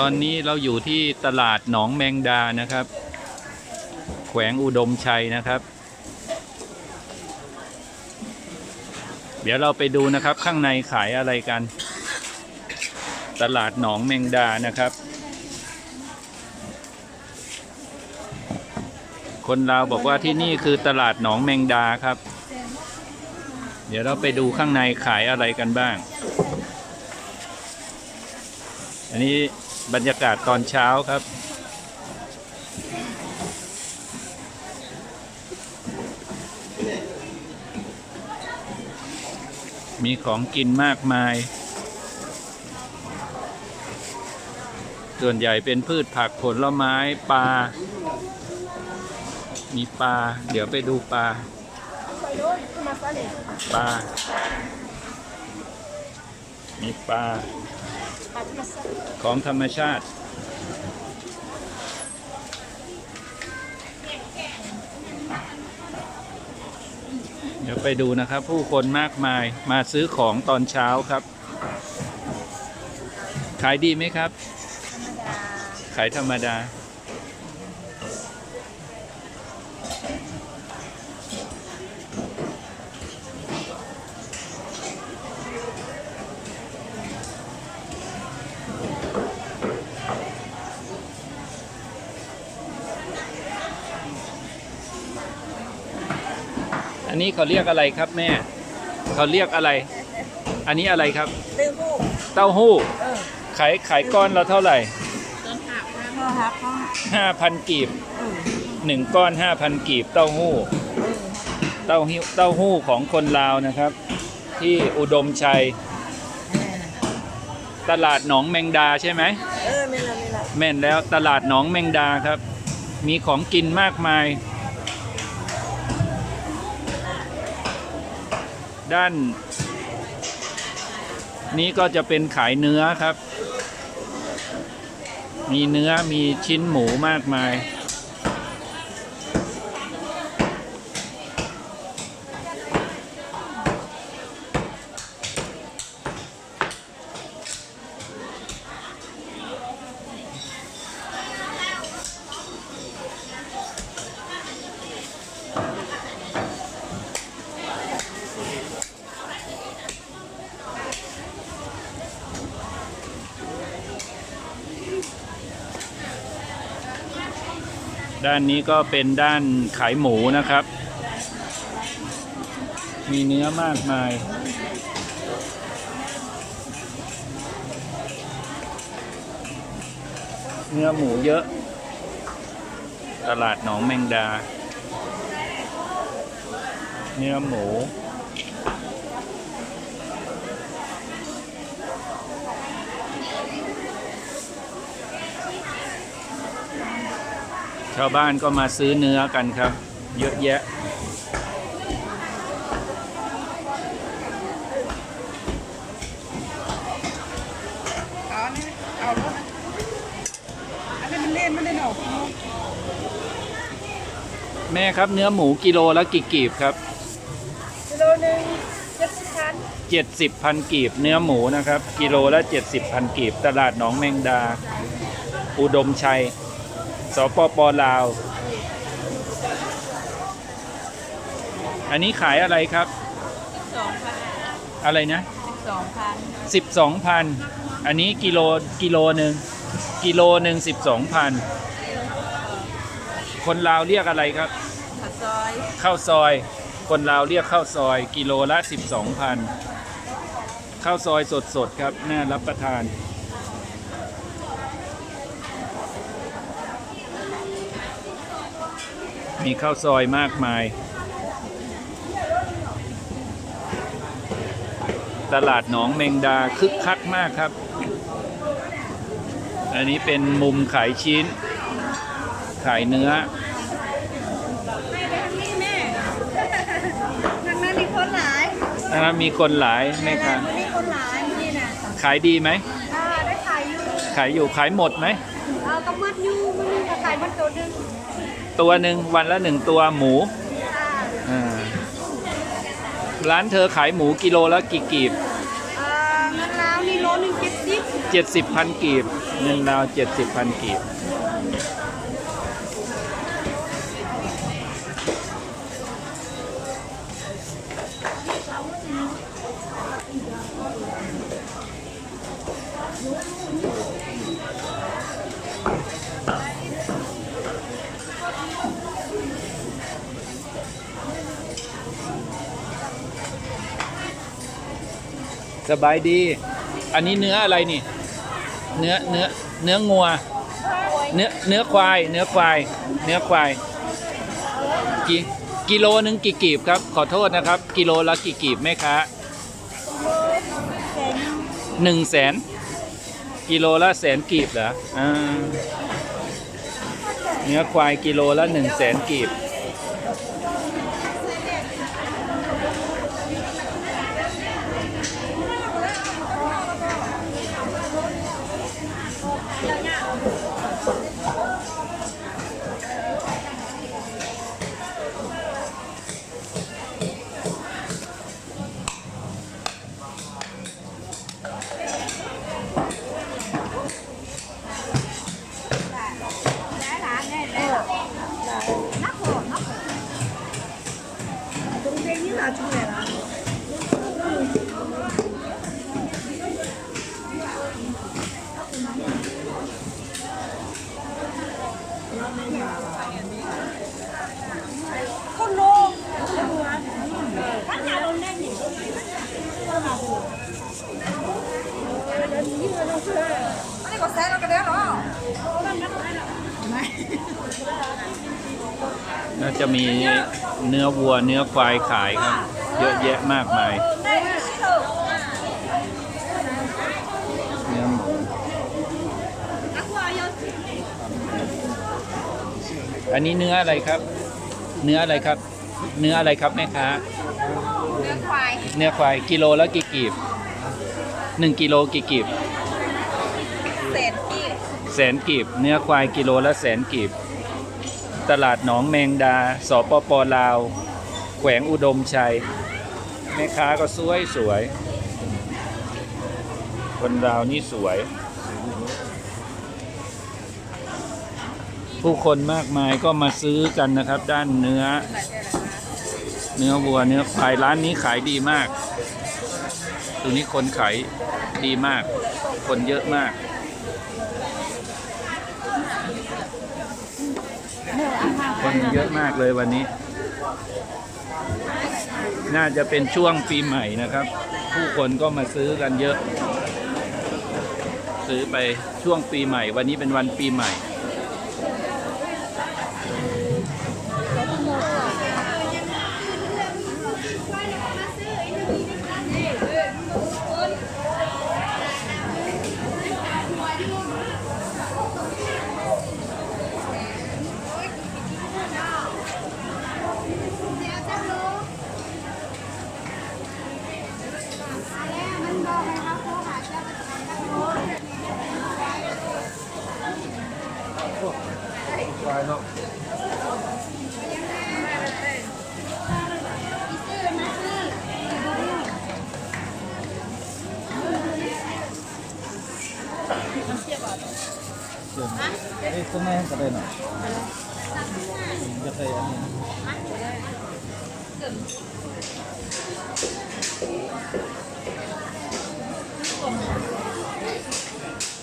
ตอนนี้เราอยู่ที่ตลาดหนองแมงดานะครับ แขวงอุดมชัยนะครับ เดี๋ยวเราไปดูนะครับข้างในขายอะไรกัน ตลาดหนองแมงดานะครับ คนลาวบอกว่าที่นี่คือตลาดหนองแมงดาครับ เดี๋ยวเราไปดูข้างในขายอะไรกันบ้าง อันนี้ บรรยากาศตอนเช้าครับ มีของกินมากมาย ส่วนใหญ่เป็นพืชผักผลไม้ปลา มีปลา เดี๋ยวไปดูปลา ปลา มีปลา ของธรรมชาติ เดี๋ยวไปดูนะครับ ผู้คนมากมายมาซื้อของตอนเช้าครับ ขายดีไหมครับ ขายธรรมดา นนี้เขาเรียกอะไรครับแม่ เขาเรียกอะไร อันนี้อะไรครับตื้อหูกเต้าหู้เออขายขายก้อนละเท่าไหร่ต้นหักนะพ่อฮักพ่อห้าพันกีบเออหนึ่งก้อนห้าพันกีบเต้าหู้ เออเต้าหู้เต้าหู้ของคนลาวนะครับ ที่อุดมชัยตลาดหนองแมงดาใช่ไหม เออไม่ละไม่ละแม่นแล้วตลาดหนองแมงดาครับ มีของกินมากมาย ด้าน นี้ก็จะเป็นขายเนื้อครับ มีเนื้อมีชิ้นหมูมากมาย ด้านนี้ก็เป็นด้านขายหมูนะครับ มีเนื้อมากมาย เนื้อหมูเยอะ ตลาดหนองแมงดา เนื้อหมู ชาวบ้านก็มาซื้อเนื้อกันครับ เยอะแยะ เอาเนี่ยเอาแล้วนะอันนี้มันเล่นมันเล่นออกแม่ครับเนื้อหมูกิโลละกี่กีบครับ กิโลหนึ่งเจ็ดสิบพัน70พันกีบเนื้อหมูนะครับ กิโลละ70พันกีบ ตลาดหนองแมงดา อุดมชัย สปปลาว อันนี้ขายอะไรครับ สองพันอะไรนะ สองพัน12,000 อันนี้กิโลกิโลหนึ่งกิโลหนึ่ง12,000 คนลาวเรียกอะไรครับ ผัดซอยข้าวซอย คนลาวเรียกข้าวซอย กิโลละ 12,000 ข้าวซอยสดๆครับ น่ารับประทาน มีข้าวซอยมากมาย ตลาดหนองเมงดาคึกคักมากครับ อันนี้เป็นมุมขายชิ้น ขายเนื้อไม่ไปทางนี้แม่ทางนั้นมีคนหลายนะครับมีคนหลายไหมครับวันนี้คนหลายนี่นะขายดีไหมอ่าได้ขายอยู่ ขายอยู่ขายหมดไหมเอากระมัดอยู่มันมีกระขายมันตัวหนึง ตัวหนึ่งวันละหนึ่งตัวหมูอ่าอ่าร้านเธอขายหมูกิโลละกี่กีบอ่างั้นแล้วนี่โลหนึ่งเจ็ดสิบเจ็ดสิบพันกีบอืเงินราวเจ็ดสิบพันกีบ สบายดี อันนี้เนื้ออะไรนี่ เนื้อเนื้อเนื้องัว เนื้อเนื้อควาย เนื้อควาย เนื้อควายกิกิโลหนึ่งกี่กีบครับ ขอโทษนะครับ กิโลละกี่กีบแม่ค้าหนึ่งแสนกิโลละแสนกีบเหรออ่าเนื้อควายกิโลละหนึ่งแสนกีบ น่าจะมีเนื้อวัวเนื้อควายขายครับ เยอะแยะมากมาย เนื้อหมู อันนี้เนื้ออะไรครับ เนื้ออะไรครับ เนื้ออะไรครับแม่ค้า เนื้อควายเนื้อควายกิโลละกี่กีบหนึ่งกิโลกี่กีบเศษที่แสนกีบ เนื้อควายกิโลละแสนกีบ ตลาดหนองแมงดา สปปลาว แขวงอุดมชัย แม่ค้าก็สวยสวย คนลาวนี่สวย ผู้คนมากมายก็มาซื้อกันนะครับ ด้านเนื้อ เนื้อวัวเนื้อควายร้านนี้ขายดีมาก ตรงนี้คนขายดีมาก คนเยอะมากคนเยอะมากเลยวันนี้ น่าจะเป็นช่วงปีใหม่นะครับ ผู้คนก็มาซื้อกันเยอะ ซื้อไปช่วงปีใหม่ วันนี้เป็นวันปีใหม่ ก็เเอ้ยต้นไม้ก็ได้หน่อจะได้อันนี้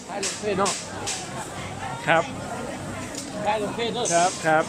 ใช่ลูกเพ่เนาะครับ ได้ลงเฟซด้วยครับครับ